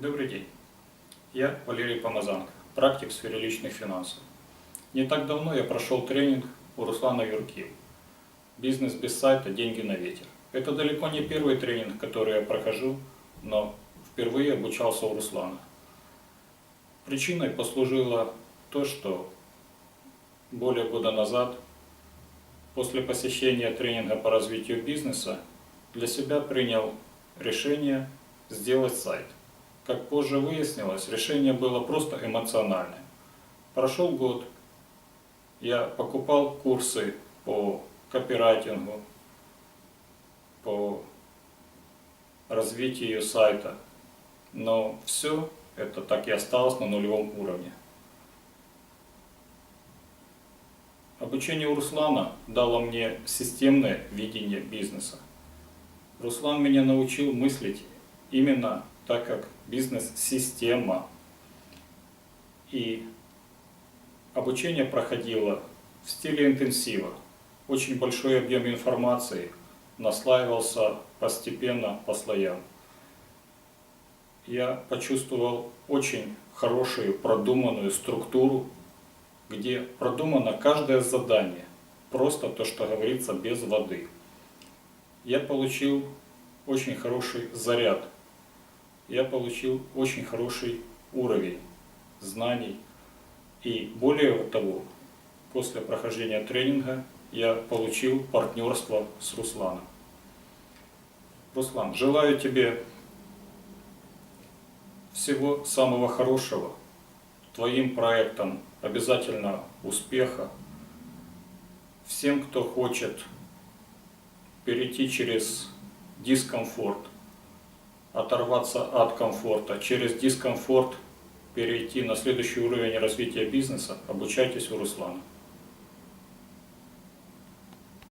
Добрый день. Я Валерий Помазанко, практик в сфере личных финансов. Не так давно я прошел тренинг у Руслана Юрки. Бизнес без сайта, деньги на ветер. Это далеко не первый тренинг, который я прохожу, но впервые обучался у Руслана. Причиной послужило то, что более года назад, после посещения тренинга по развитию бизнеса, для себя принял решение сделать сайт. Как позже выяснилось, решение было просто эмоциональное. Прошел год, я покупал курсы по копирайтингу, по развитию сайта, но все это так и осталось на нулевом уровне. Обучение у Руслана дало мне системное видение бизнеса. Руслан меня научил мыслить именно так, как бизнес-система. И обучение проходило в стиле интенсива. Очень большой объем информации наслаивался постепенно по слоям. Я почувствовал очень хорошую продуманную структуру, где продумано каждое задание, просто то, что говорится, без воды. Я получил очень хороший заряд, я получил очень хороший уровень знаний. И более того, после прохождения тренинга я получил партнерство с Русланом. Руслан, желаю тебе всего самого хорошего, твоим проектам обязательно успеха. Всем, кто хочет перейти через дискомфорт, оторваться от комфорта, через дискомфорт перейти на следующий уровень развития бизнеса, обучайтесь у Руслана.